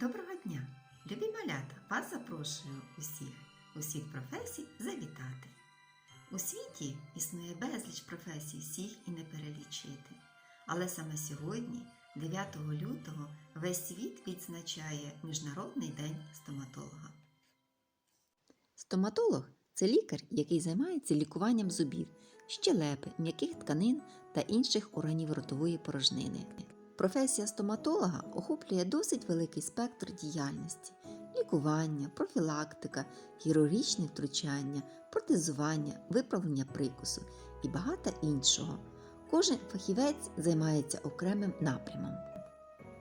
Доброго дня! Любі малята! Вас запрошую усіх, усіх професій завітати. У світі існує безліч професій, всіх і не перелічити. Але саме сьогодні, 9 лютого, весь світ відзначає Міжнародний день стоматолога. Стоматолог це лікар, який займається лікуванням зубів, щелепи, м'яких тканин та інших органів ротової порожнини. Професія стоматолога охоплює досить великий спектр діяльності: лікування, профілактика, хірургічне втручання, протезування, виправлення прикусу і багато іншого. Кожен фахівець займається окремим напрямом.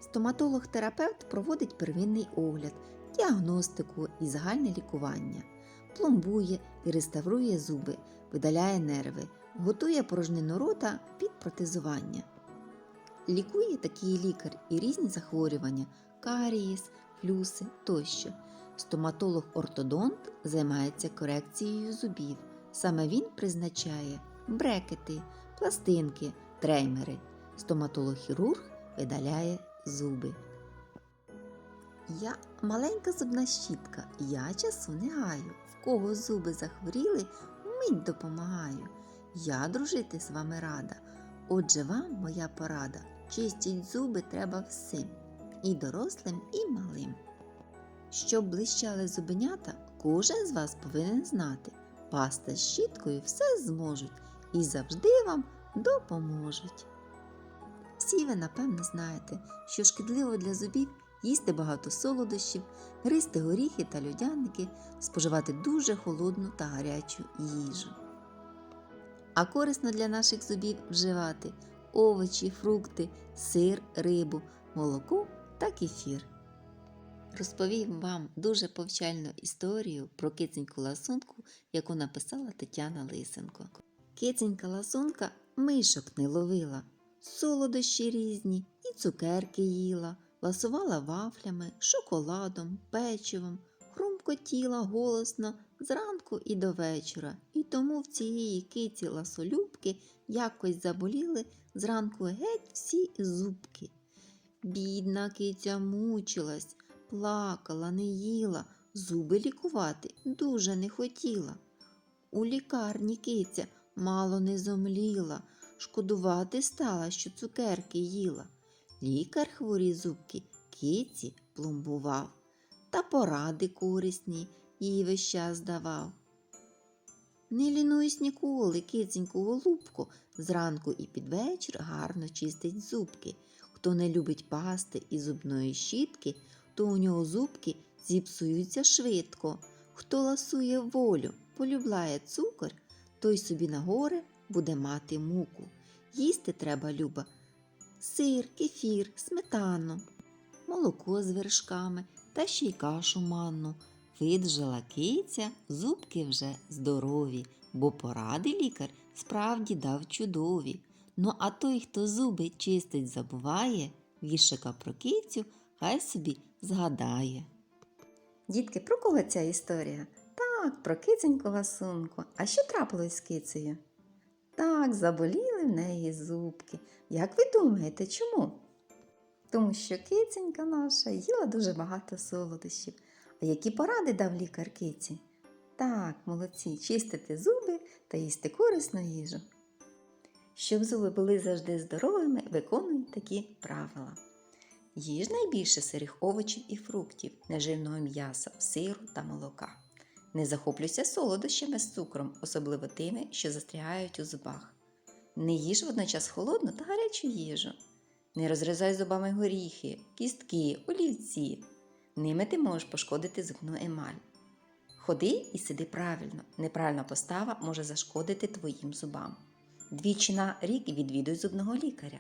Стоматолог-терапевт проводить первинний огляд, діагностику і загальне лікування, пломбує і реставрує зуби, видаляє нерви, готує порожнину рота під протезування. Лікує такий лікар і різні захворювання карієс, флюси тощо. Стоматолог-ортодонт займається корекцією зубів. Саме він призначає брекети, пластинки, треймери. Стоматолог-хірург видаляє зуби. Я маленька зубна щітка, я часу не гаю. В кого зуби захворіли, мить допомагаю. Я дружити з вами рада. Отже, вам моя порада. Чистіть зуби треба всім, і дорослим, і малим. Щоб блищали зубенята, кожен з вас повинен знати. Паста з щіткою все зможуть і завжди вам допоможуть. Всі ви, напевно, знаєте, що шкідливо для зубів їсти багато солодощів, гризти горіхи та льодяники, споживати дуже холодну та гарячу їжу. А корисно для наших зубів вживати овочі, фрукти, сир, рибу, молоко та кефір. Розповім вам дуже повчальну історію про киценьку ласунку, яку написала Тетяна Лисенко. Киценька ласунка мишок не ловила, солодощі різні і цукерки їла, ласувала вафлями, шоколадом, печивом, хрумкотіла голосно зранку і до вечора, тому в цієї киці ласолюбки якось заболіли зранку геть всі зубки. Бідна киця мучилась, плакала, не їла, зуби лікувати дуже не хотіла. У лікарні киця мало не зомліла, шкодувати стала, що цукерки їла. Лікар хворі зубки киці пломбував, та поради корисні їй весь час давав. Не лінуйсь ніколи, киценьку голубку, зранку і під вечір гарно чистить зубки. Хто не любить пасти і зубної щітки, то у нього зубки зіпсуються швидко. Хто ласує волю, полюбляє цукор, той собі на горе буде мати муку. Їсти треба, люба, сир, кефір, сметану, молоко з вершками та ще й кашу манну. Виджала киця, зубки вже здорові, бо поради лікар справді дав чудові. Ну а той, хто зуби чистить забуває, віршика про кицю хай собі згадає. Дітки, про кого ця історія? Так, про киценьку ласунку. А що трапилось з кицею? Так, заболіли в неї зубки. Як ви думаєте, чому? Тому що киценька наша їла дуже багато солодощів. А які поради дав лікар киці? Так, молодці, чистити зуби та їсти корисну їжу. Щоб зуби були завжди здоровими, виконують такі правила. Їж найбільше сирих овочів і фруктів, нежирного м'яса, сиру та молока. Не захоплюйся солодощами з цукром, особливо тими, що застрягають у зубах. Не їж водночас холодну та гарячу їжу. Не розрізай зубами горіхи, кістки, олівці. Ними ти можеш пошкодити зубну емаль. Ходи і сиди правильно. Неправильна постава може зашкодити твоїм зубам. Двічі на рік відвідуй зубного лікаря.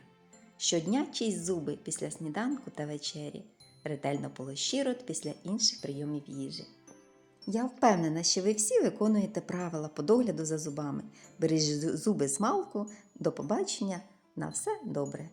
Щодня чисть зуби після сніданку та вечері. Ретельно полощи рот після інших прийомів їжі. Я впевнена, що ви всі виконуєте правила по догляду за зубами. Бережіть зуби з. До побачення. На все добре!